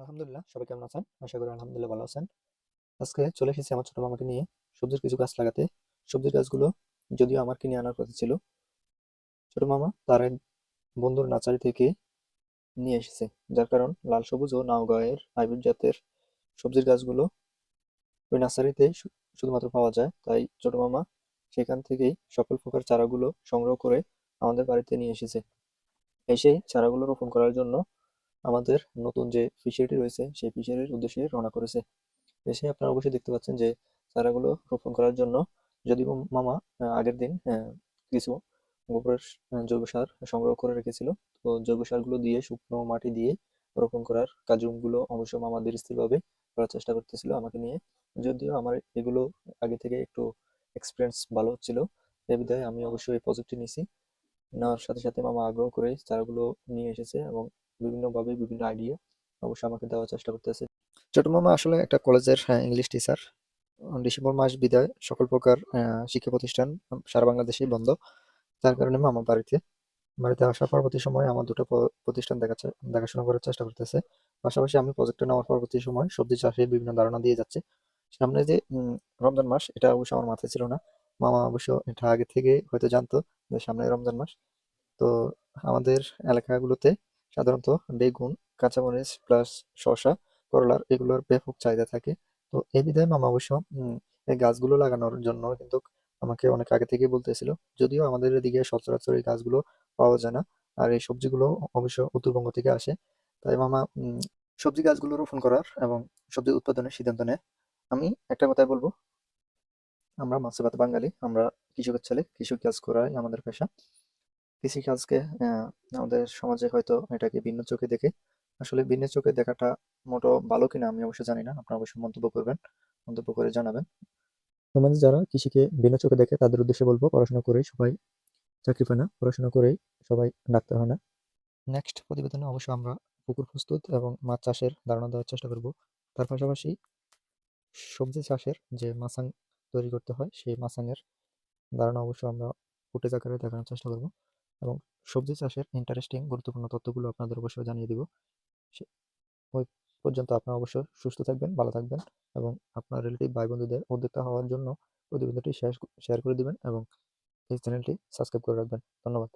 আলহামদুলিল্লাহ, সবাই কেমন আছেন? আশা করি আলহামদুলিল্লাহ ভালো আছেন। আজকে চলে এসেছি আমার ছোট মামাকে নিয়ে সবজির কিছু গাছ লাগাতে। সবজির গাছগুলো যদিও আমার কিনে আনার কথা ছিল, ছোট মামা তার এক বন্ধুর নার্সারি থেকে নিয়ে এসেছে। যার কারণ লাল সবুজ ও নাওগাঁয়ের হাইব্রিড জাতের সবজির গাছগুলো ওই নার্সারিতে শুধুমাত্র পাওয়া যায়। তাই ছোট মামা সেখান থেকেই সকল প্রকার চারাগুলো সংগ্রহ করে আমাদের বাড়িতে নিয়ে এসেছে। এসে চারাগুলো রোপণ করার জন্য আমাদের নতুন যে ফিশারিটি রয়েছে, সেই ফিশারির উদ্দেশ্যে রওনা করেছে। এসে আপনারা অবশ্যই দেখতে পাচ্ছেন যে চারাগুলো রোপণ করার জন্য যদি মামা আগের দিন কিছু গোবরের জৈব সার সংগ্রহ করে রেখেছিল। তো জৈব সারগুলো দিয়ে, শুকনো মাটি দিয়ে রোপণ করার কাজগুলো অবশ্য মামা ধীরস্থিরভাবে করার চেষ্টা করতেছিল আমাকে নিয়ে। যদিও আমার এগুলো আগে থেকে একটু এক্সপিরিয়েন্স ভালো ছিল এই বিধায় আমি অবশ্যই এই প্রজেক্টটি নিয়েছি নেওয়ার সাথে সাথে মামা আগ্রহ করে চারাগুলো নিয়ে এসেছে এবং বিভিন্নভাবে বিভিন্ন আইডিয়া অবশ্যই আমাকে দেওয়ার চেষ্টা করতেছে। ছোট মামা আসলে একটা কলেজের ইংলিশ টিচার ডিসেম্বর মাস বিদায়। সকল প্রকার শিক্ষা প্রতিষ্ঠান সারা বাংলাদেশেই বন্ধ। যার কারণে মামা বাড়িতে। বাড়িতে আসার পরবর্তী সময় আমার দুটো প্রতিষ্ঠান দেখাচ্ছে, দেখাশোনা করার চেষ্টা করতেছে। পাশাপাশি আমি প্রজেক্টে নেওয়ার পরবর্তী সময় সবজি চাষের বিভিন্ন ধারণা দিয়ে যাচ্ছে। সামনে যে রমজান মাস, এটা অবশ্য আমার মাথায় ছিল না। মামা অবশ্য এটা আগে থেকে হয়তো জানতো যে সামনে রমজান মাস। তো আমাদের এলাকাগুলোতে সাধারণত বেগুন, কাঁচামরিচ প্লাস শসা করলার এগুলোর ব্যাপক চাহিদা থাকে। তো এই বিধায় মামা অবশ্য এই গাছগুলো লাগানোর জন্য কিন্তু আমাকে অনেক আগে থেকে বলতেছিল, যদিও আমাদের এদিকে সচরাচর এই গাছগুলো পাওয়া যায় না, আর এই সবজিগুলো অবশ্য উত্তরবঙ্গ থেকে আসে। তাই মামা সবজি গাছগুলো রোপণ করার এবং সবজি উৎপাদনের সিদ্ধান্ত নেয়। আমি একটা কথাই বলব, আমরা মাছে ভাত বাঙালি, আমরা কৃষকের ছেলে, কৃষক কাজ করাই আমাদের পেশা। কৃষিকাজকে আমাদের সমাজে হয়তো এটাকে ভিন্ন চোখে দেখে। আসলে ভিন্ন চোখে দেখাটা মোটো ভালো কিনা আমি অবশ্যই জানি না। আপনারা অবশ্যই মন্তব্য করবেন, মন্তব্য করে জানাবেন। সমাজে যারা কৃষিকে ভিন্ন চোখে দেখে, তাদের উদ্দেশ্যে বলব, পড়াশোনা করেই সবাই চাকরি পায় না। পড়াশোনা করেই সবাই ডাক্তার হয় না। নেক্সট প্রতিবেদনে অবশ্য আমরা পুকুর প্রস্তুত এবং মাছ চাষের ধারণা দেওয়ার চেষ্টা করব। তার পাশাপাশি সবজি চাষের যে মাছাং তৈরি করতে হয়, সেই মাছাংয়ের ধারণা অবশ্যই আমরা ফুটেজ আকারে দেখানোর চেষ্টা করব। এবং সবজি চাষের ইন্টারেস্টিং গুরুত্বপূর্ণ তথ্যগুলো আপনাদের অবশ্যই জানিয়ে দিব। ওই পর্যন্ত আপনারা অবশ্যই সুস্থ থাকবেন, ভালো থাকবেন এবং আপনার রিলেটিভ ভাই বন্ধুদের উদ্যোক্তা হওয়ার জন্য প্রতিবেদনটি শেয়ার শেয়ার করে দিবেন এবং এই চ্যানেলটি সাবস্ক্রাইব করে রাখবেন। ধন্যবাদ।